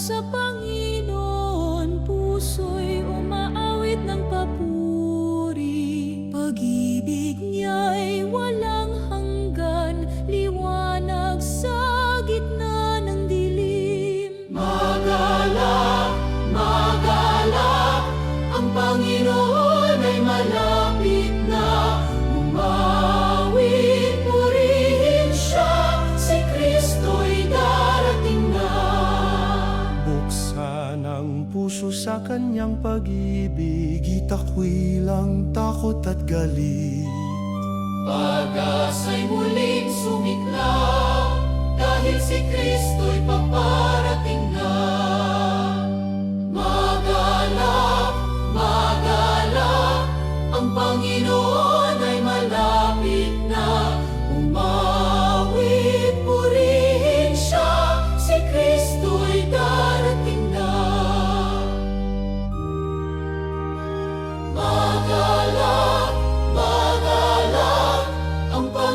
suppose ng puso sa kanyang pag-ibig Itakwil takot at galit. Pag-asa'y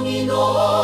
Domino.